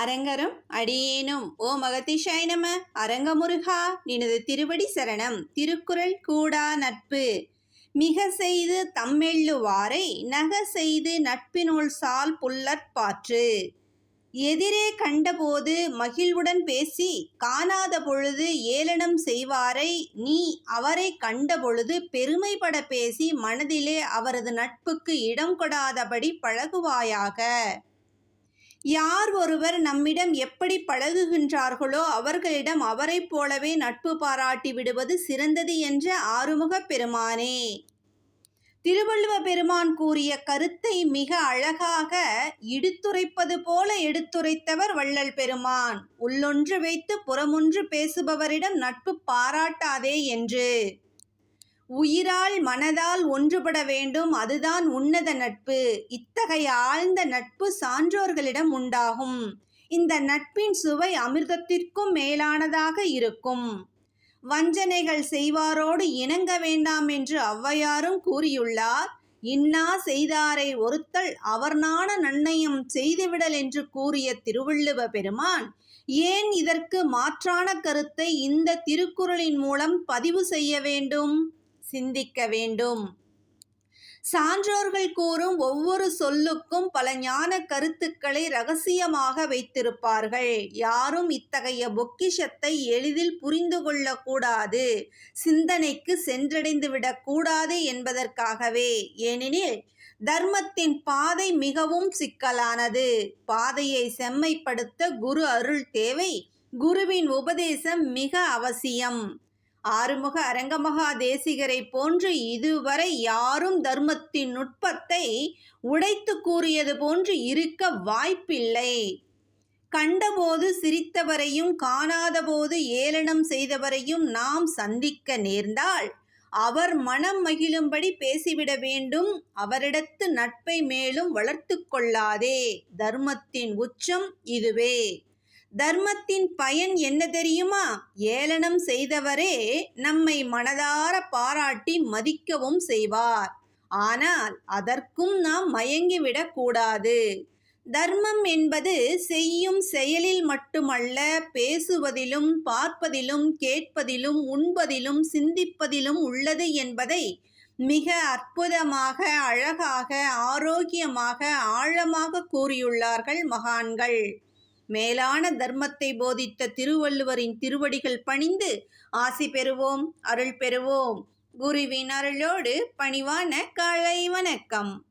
அரங்கரும் அடியேனும். ஓ மகதிஷாய் நம அரங்கமுருகா நினது திருவடி சரணம் திருக்குறள் கூடா நட்பு. மிக செய்து தம்மெள்ளுவாரை நக செய்து நட்பினுள் சால் புல்லற்பாற்று எதிரே கண்டபோது மகிழ்வுடன் பேசி காணாத பொழுது ஏளனம் செய்வாரை நீ அவரை கண்டபொழுது பெருமைப்பட பேசி மனதிலே அவரது நட்புக்கு இடம் கொடாதபடி பழகுவாயாக. யார் ஒருவர் நம்மிடம் எப்படி பழகுகின்றார்களோ அவர்களிடம் அவரைப் போலவே நட்பு பாராட்டி விடுவது சிறந்தது என்ற ஆறுமுகப் பெருமானே. திருவள்ளுவ பெருமான் கூறிய கருத்தை மிக அழகாக இடித்துரைப்பது போல எடுத்துரைத்தவர் வள்ளல் பெருமான். உள்ளொன்று வைத்து புறமொன்று பேசுபவரிடம் நட்பு பாராட்டாதே என்று. உயிரால் மனதால் ஒன்றுபட வேண்டும். அதுதான் உன்னத நட்பு. இத்தகைய ஆழ்ந்த நட்பு சான்றோர்களிடம் உண்டாகும். இந்த நட்பின் சுவை அமிர்தத்திற்கும் மேலானதாக இருக்கும். வஞ்சனைகள் செய்வாரோடு இணங்க வேண்டாம் என்று ஔவையாரும் கூறியுள்ளார். இன்னா செய்தாரை ஒருத்தல் அவர்னான நன்னயம் செய்துவிடல் என்று கூறிய திருவள்ளுவ பெருமான் ஏன் இதற்கு மாற்றான கருத்தை இந்த திருக்குறளின் மூலம் பதிவு செய்ய வேண்டும்? சிந்திக்க வேண்டும். சான்றோர்கள் கூறும் ஒவ்வொரு சொல்லுக்கும் பல ஞான கருத்துக்களை ரகசியமாக வைத்திருப்பார்கள். யாரும் இத்தகைய பொக்கிஷத்தை எளிதில் புரிந்து கொள்ளக்கூடாது. சிந்தனைக்கு சென்றடைந்து விடக்கூடாது என்பதற்காகவே. ஏனெனில் தர்மத்தின் பாதை மிகவும் சிக்கலானது. பாதையை செம்மைப்படுத்த குரு அருள் தேவை. குருவின் உபதேசம் மிக அவசியம். ஆறுமுக அரங்கமகா தேசிகரை போன்று இதுவரை யாரும் தர்மத்தின் நுட்பத்தை உடைத்து கூறியது போன்று இருக்க வாய்ப்பில்லை. கண்டபோது சிரித்தவரையும் காணாதபோது ஏளனம் செய்தவரையும் நாம் சந்திக்க நேர்ந்தால் அவர் மனம் மகிழும்படி பேசிவிட வேண்டும். அவரிடத்து நட்பை மேலும் வளர்த்து கொள்ளாதே. தர்மத்தின் உச்சம் இதுவே. தர்மத்தின் பயன் என்ன தெரியுமா? ஏளனம் செய்தவரே நம்மை மனதார பாராட்டி மதிக்கவும் செய்வார். ஆனால் அதற்கும் நாம் மயங்கிவிடக் கூடாது. தர்மம் என்பது செய்யும் செயலில் மட்டுமல்ல பேசுவதிலும் பார்ப்பதிலும் கேட்பதிலும் உண்பதிலும் சிந்திப்பதிலும் உள்ளது என்பதை மிக அற்புதமாக அழகாக ஆரோக்கியமாக ஆழமாக கூறியுள்ளார்கள் மகான்கள். மேலான தர்மத்தை போதித்த திருவள்ளுவரின் திருவடிகள் பணிந்து ஆசி பெறுவோம் அருள் பெறுவோம். குருவின் அருளோடு பணிவான காலை வணக்கம்.